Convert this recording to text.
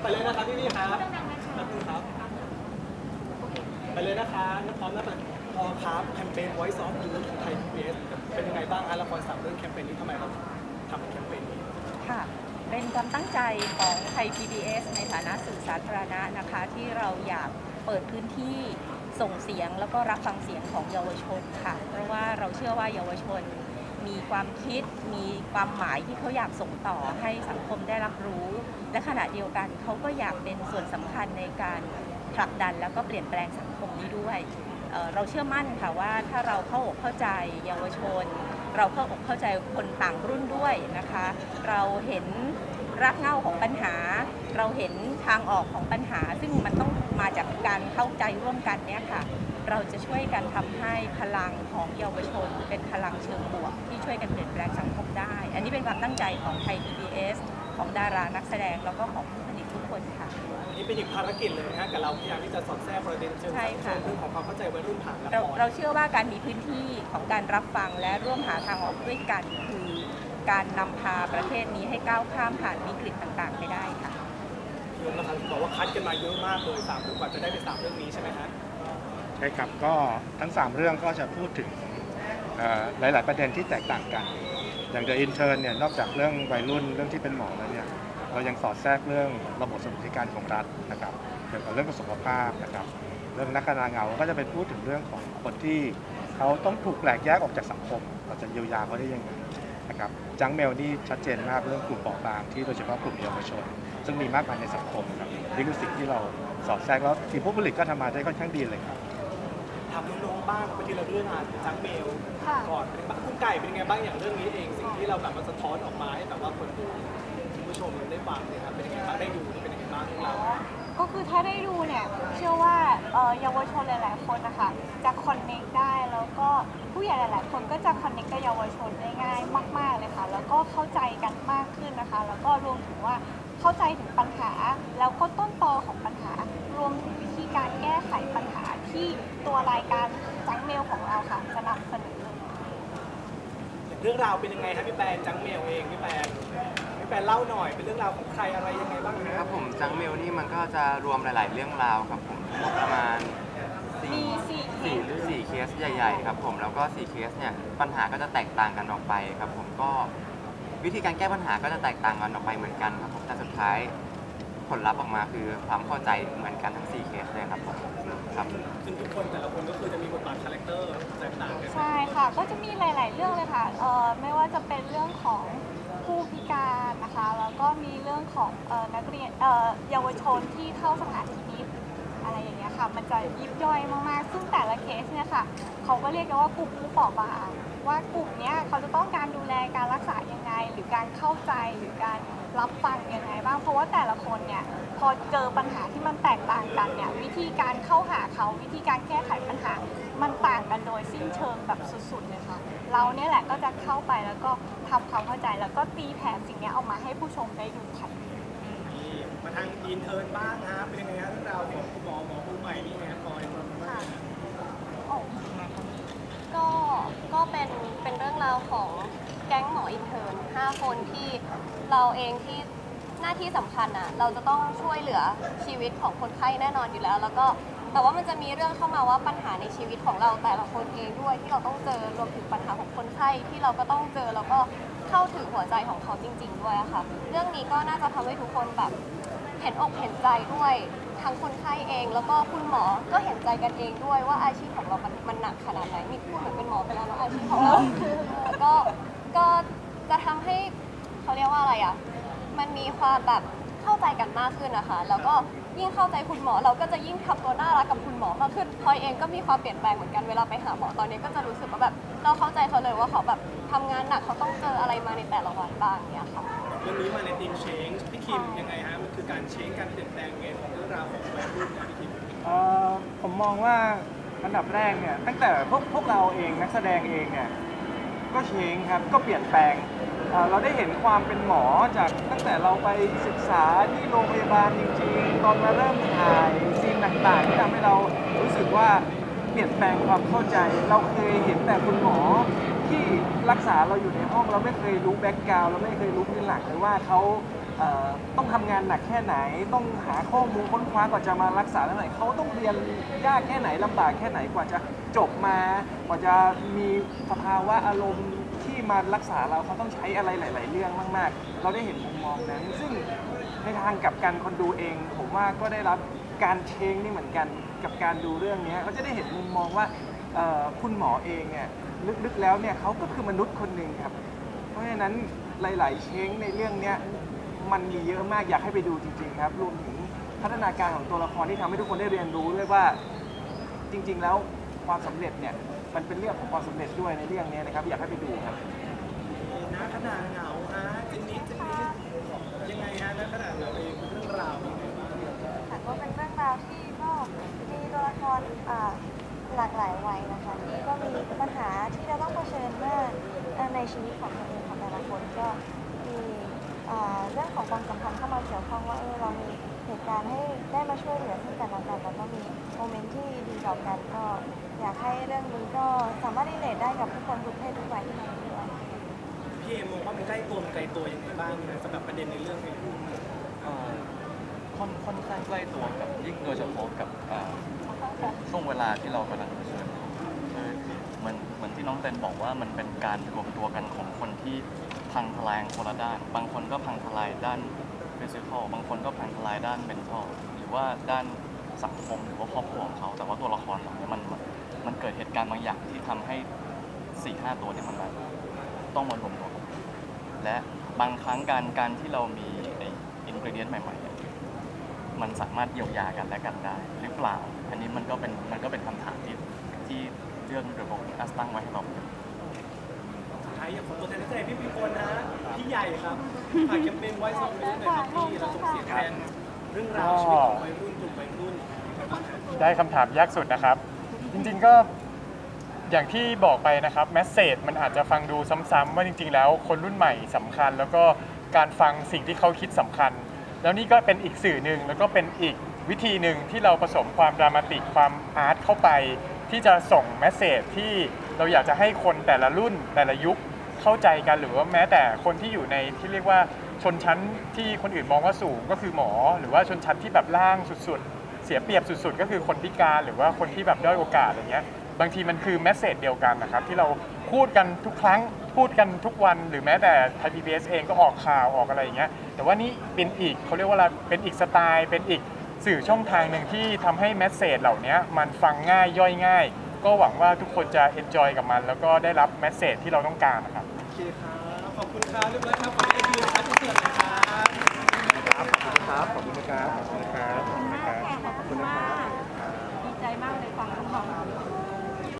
ไปเลยนะครับพี่พี่ครับแป๊บนึงครับ ไปเลยนะคะน้ำพร้อมนะพอครับแคมเปญ Voice of Youth ไทย PBS เป็นยังไงบ้างฮะละครสามเรื่องแคมเปญนี้ทำไมเราทำแคมเปญนี้ค่ะเป็นความตั้งใจของไทย PBS ในฐานะสื่อสาธารณะนะคะ ที่เราอยากเปิดพื้นที่ ส่งเสียงแล้วก็รับฟังเสียงของเยาวชนค่ะ เพราะว่าเราเชื่อว่าเยาวชนมีความคิดมีความหมายที่เขาอยากส่งต่อให้สังคมได้รับรู้ และขณะเดียวกันเขาก็อยากเป็นส่วนสำคัญในการผลักดันแล้วก็เปลี่ยนแปลงสังคมนี้ด้วยเเราเชื่อมั่นค่ะว่าถ้าเราเข้าอกเข้าใจเยาวชน เราเข้าอกเข้าใจคนต่างรุ่นด้วยนะคะ เราเห็นรากเหง้าของปัญหา เราเห็นทางออกของปัญหา ซึ่งมันต้อง กการเข้าใจร่วมกันเนี่ยค่ะ เราจะช่วยกันทำให้พลังของเยาวชน เป็นพลังเชิงบวก ที่ช่วยกันเปลี่ยนแปลงสังคมได้ อันนี้เป็นความตั้งใจของไทย PBS ของดารานักแสดงแล้วก็ของผู้ผลิตทุกคนค่ะอันนี้เป็นอีกภารกิจเลยนะฮะกับเราพยายามที่จะสอดแทรกประเด็นเชิงใช่สังคค่ะมเรื่องของความเข้าใจวัยรุ่นผ่านละเราครเราเชื่อว่าการมีพื้นที่ของการรับฟังและร่วมหาทางออกด้วยกัน คือการนำพาประเทศนี้ให้ก้าวข้ามผ่านวิกฤตต่างๆ ไปได้ค่ะ ยมนะครับบอกว่าคัดกันมาเยอะมากเลยสามกว่าจะได้เป็นสามเรื่องนี้ใช่ไหมฮะใช่ครับก็ทั้ง 3 เรื่องก็จะพูดถึงเอ่อหลาย ๆ ประเด็นที่แตกต่างกัน อย่าง The Intern เนี่ยนอกจากเรื่องวัยรุ่นเรื่องที่เป็นหมอแล้วเนี่ยเรายังสอดแทรกเรื่องระบบสวัสดิการของรัฐนะครับเกี่ยวกับเรื่องสุขภาพนะครับเรื่องนักการเงาก็จะเป็นพูดถึงเรื่องของคนที่เขาต้องถูกแหลกแยกออกจากสังคมเราจะเยียวยาเขาได้ยังไงนะครับจังเมลนี่ชัดเจนมากเรื่องกลุ่มเปราะบางที่โดยเฉพาะกลุ่มเยาวชน ซึ่งมีมากมายในสังคมครับนี่คือสิ่งที่เราสอดแทรกแล้วทีมผู้ผลิตก็ทำมาได้ค่อนข้างดีเลยครับทำน้องๆบ้างไปทีละเรื่องอะจังเมลค่ะ ก่อนเป็นบ้างคุณไก่เป็นยังไงบ้างอย่างเรื่องนี้เองสิ่งที่เราแบบมาสะท้อนออกมาให้แบบว่าคนดูคุณผู้ชมได้ฟังเนี่ยครับเป็นยังไงบ้างได้ดูนี่เป็นยังไงบ้างเรื่องราวก็คือถ้าได้ดูเนี่ย เชื่อว่าเอ่อเยาวชนหลาย ๆ คนนะคะจะคอนเน็กได้แล้วก็ผู้ใหญ่หลาย ๆ คนก็จะคอนเน็กกับเยาวชนได้ง่ายมาก ๆ เลยค่ะ แล้วก็เข้าใจกันมากขึ้นนะคะ แล้วก็รวมถึงว่า เข้าใจถึงปัญหา แล้วก็ต้นตอของปัญหา รวมถึงวิธีการแก้ไขปัญหาที่ตัวรายการจังเมลของเราค่ะจะนำเสนอเรื่องราวเป็นยังไงครับพี่แปนจังเมลเองพี่แปนพี่แปนเล่าหน่อยเป็นเรื่องราวของใครอะไรยังไงบ้างคนะรับผมจังเมลนี่มันก็จะรวมหลาย ๆ เรื่องราวครับผมประมาณมีสี่สี่เคสี่สหรือสี่เคสใหญ่ ๆ ครับผมแล้วก็สี่เคสเนี่ยปัญหาก็จะแตกต่างกันออกไปครับผมก็ วิธีการแก้ปัญหาก็จะแตกต่างกันออกไปเหมือนกันครับผมแต่สุดท้ายผลลัพธ์ออกมาคือความเข้าใจเหมือนกันทั้งสี่เคสเลยครับผมครับซึ่งทุกคนแต่ละคนก็คือจะมีบทบาทคาแรคเตอร์แตกต่างกันใช่ค่ะ ก็จะมีหลาย ๆ เรื่องเลยค่ะเอ่อไม่ว่าจะเป็นเรื่องของผู้พิการนะคะแล้วก็มีเรื่องของเอ่อนักเรียนเอ่อเยาวชนที่เข้าสถานพินิจอะไรอย่างเงี้ยค่ะ มันจะยิบย่อยมาก ๆ ซึ่งแต่ละเคสเนี่ยค่ะเขาก็เรียกกันว่ากลุ่มผู้เปราะบางว่ากลุ่มเนี้ยเขาจะต้องการรักษายังไง ห รือการเข้าใจหรือการรับฟังยังไงบ้างเพราะว่าแต่ละคนเนี่ยพอเจอปัญหาที่มันแตกต่างกันเนี่ยวิธีการเข้าหาเขาวิธีการแก้ไขปัญหา มันต่างกันโดยสิ้นเชิงแบบสุดๆเลยค่ะเราเนี่ยแหละก็จะเข้าไปแล้วก็ทำความเข้าใจแล้วก็ตีแผ่สิ่งเนี้ยออกมาให้ผู้ชมได้ดูทันนี่มาทางอินเทิร์นบ้างนะเป็นยังไงฮะเรื่องราวของคุณหมอหมอผู้ใหม่นี่ไงคอยมาบ้างโอ้ก็ก็เป็นเป็นเรื่องราวของแก๊งหมออินเทอร์น 5 คนที่เราเองที่หน้าที่สำคัญอะเราจะต้องช่วยเหลือชีวิตของคนไข้แน่นอนอยู่แล้ว แล้วก็แต่ว่ามันจะมีเรื่องเข้ามาว่าปัญหาในชีวิตของเราแต่ละคนเองด้วยที่เราต้องเจอรวมถึงปัญหาของคนไข้ที่เราก็ต้องเจอแล้วก็เข้าถึงหัวใจของเขาจริง ๆ ด้วยอะค่ะเรื่องนี้ก็น่าจะทำให้ทุกคนแบบ เห็นอกเห็นใจด้วยทั้งคนไข้เอง แล้วก็คุณหมอก็เห็นใจกันเองด้วยว่าอาชีพของเรามันมันหนักขนาดไหนมีพูดเหมือนเป็นหมอไปแล้วเนอะอาชีพของเรา แล้วก็ก็ จะทำให้เขาเรียกว่าอะไรอะ มันมีความแบบเข้าใจกันมากขึ้นนะคะ แล้วก็ยิ่งเข้าใจคุณหมอเราก็จะยิ่งทำตัวน่ารักกับคุณหมอมากขึ้นพลอยเองก็มีความเปลี่ยนแปลงเหมือนกันเวลาไปหาหมอตอนนี้ก็จะรู้สึกว่าแบบเราเข้าใจเขาเลยว่าเขาแบบทำงานหนักเขาต้องเจออะไรมาในแต่ละวันบ้างเนี่ยค่ะ เรื่องนี้มาในทีมเชงพี่คิมยังไงฮะมันคือการเชงการเปลี่ยนแปลงไงของเรื่องราวของวัยรุ่นนะพี่คิมเอ่อผมมองว่าอันดับแรกเนี่ยตั้งแต่พวกพวกเราเองนักแสดงเองเนี่ย ก็เชงครับ ก็เปลี่ยนแปลงเอ่อเราได้เห็นความเป็นหมอจากตั้งแต่เราไปศึกษาที่โรงพยาบาลจริงๆ ตอนมาเริ่มถ่ายซีนต่างๆ ที่ทำให้เรารู้สึกว่าเปลี่ยนแปลงความเข้าใจ เราเคยเห็นแต่คุณหมอที่รักษาเราอยู่ในห้อง เราไม่เคยรู้แบ็กกราวเราไม่เคยรู้พื้นหลังเลยว่าเขาเอ่อต้องทำงานหนักแค่ไหน ต้องหาข้อมูลค้นคว้ากว่าจะมารักษาแล้วไหนเขาต้องเรียนยากแค่ไหนลำบากแค่ไหนกว่าจะ จบมากว่าจะมีสภาวะอารมณ์ที่มารักษาเราเขาต้องใช้อะไรหลาย ๆ เรื่องมาก ๆ เราได้เห็นมุมมองนั้น ซึ่งในทางกลับกันคนดูเอง ผมว่าก็ได้รับการเชงนี่เหมือนกันกับการดูเรื่องนี้เขาจะได้เห็นมุมมองว่าคุณหมอเองเนี่ยลึก ๆ แล้วเนี่ยเขาก็คือมนุษย์คนหนึ่งครับ เพราะฉะนั้นหลาย ๆ เชงในเรื่องเนี้ยมันมีเยอะมากอยากให้ไปดูจริง ๆ ครับรวมถึงพัฒนาการของตัวละครที่ทำให้ทุกคนได้เรียนรู้ด้วยว่าจริง ๆ แล้ว ความสำเร็จเนี่ยมันเป็นเรื่องของความสำเร็จด้วยในเรื่องนี้นะครับอยากให้ไปดูครับนะขนาดเหงาฮะเจนนี่เจนนี่ยังไงฮะนะขนาดเหงาเองเรื่องราวเป็นยังไงบ้างค่ะก็เป็นเรื่องราวที่ก็มีตัวละครอ่าหลากหลายวัยนะคะที่ก็มีปัญหาที่เราต้องเผชิญเมื่อเอ่อในชีวิตของตัวเองของแต่ละคนก็มีอ่าเรื่องของความสัมพันธ์เข้ามาเกี่ยวข้องว่าเออเรามีเหตุการณ์ให้ ได้มาช่วยเหลือซึ่งกันและกันแล้วก็มีโมเมนต์ที่ดีต่อกันก็อยากให้เรื่องนี้ก็สามารถรีเลทได้กับทุกคนทุกเพศทุกวัยที่มาดูด้วยพี่เอมองว่ามันใกล้ตัวมันไกลตัวยังไงบ้างนะสำหรับประเด็นในเรื่องนี้เอ่อค่อนค่อนข้างใกล้ตัวกับยิ่งโดยเฉพาะกับเอ่อช่วงเวลาที่เรากำลังเผชิญคือเหมือนเหมือนที่น้องเต้นบอกว่ามันเป็นการรวมตัวกันของคนที่พังทลายคนละด้าน บางคนก็พังทลายด้านฟิสิกอลบางคนก็พังทลายด้านเมนทัล รือว่าด้านสังคมหรือว่าครอบครัวของเขา แต่ว่าตัวละครเหล่านี้มันมันเกิดเหตุการณ์บางอย่างที่ทำให้สี่ห้าตัวเนี่ยมันมาต้องมารวมตัวกันและบางครั้งการการที่เรามีไออินกรีเดียนใหม่ๆเนี่ยมันสามารถเยียวยากันและกันได้ หรือเปล่า อันนี้มันก็เป็นมันก็เป็นคำถามที่ที่เรื่องระบบอัสตั้งไว้ให้เราสุดท้ายอยากขอตัวแทนนักแสดงพี่ปีคนนะพี่ใหญ่ครับฝากแคมเปญไว้สองเรื่องหน่อยครับพี่เราส่งเสียงแทน เรื่องราวชีวิตของวัยรุ่นกลุ่มวัยรุ่นได้คำถามยากสุดนะครับ จริงๆก็อย่างที่บอกไปนะครับแมสเซจมันอาจจะฟังดูซ้ำๆว่าจริง ๆ แล้วคนรุ่นใหม่สำคัญ แล้วก็การฟังสิ่งที่เขาคิดสำคัญ แล้วนี่ก็เป็นอีกสื่อหนึ่งแล้วก็เป็นอีกวิธีหนึ่งที่เราผสมความดรามาติกความอาร์ตเข้าไป ที่จะส่งแมสเซจที่เราอยากจะให้คนแต่ละรุ่นแต่ละยุคเข้าใจกันหรือว่าแม้แต่คนที่อยู่ในที่เรียกว่า ชนชั้นที่คนอื่นมองว่าสูงก็คือหมอ หรือว่าชนชั้นที่แบบล่างสุดๆ เสียเปรียบสุดๆ ก็คือคนพิการหรือว่าคนที่แบบด้อยโอกาสอะไรเงี้ยบางทีมันคือแมสเซจเดียวกันนะครับที่เราพูดกันทุกครั้งพูดกันทุกวันหรือแม้แต่ไทยพีบีเองก็ออกข่าวออกอะไรอย่างเงี้ยแต่ว่านี่เป็นอีกเขาเรียกว่าอะไรเป็นอีกสไตล์ เป็นอีกสื่อช่องทางหนึ่งที่ทำให้แมสเซจเหล่านี้มันฟังง่ายย่อยง่าย ก็หวังว่าทุกคนจะเอนจอยกับมัน แล้วก็ได้รับแมสเซจที่เราต้องการนะครับโอเคครับ คุณครับเรียบร้อยครับไปเดียครับทุกท่านครับครับขอบคุณครับขอบคุณครับ ขอบคุณนะครับ ขอบคุณมากดีใจมากเลยฟังน้องๆ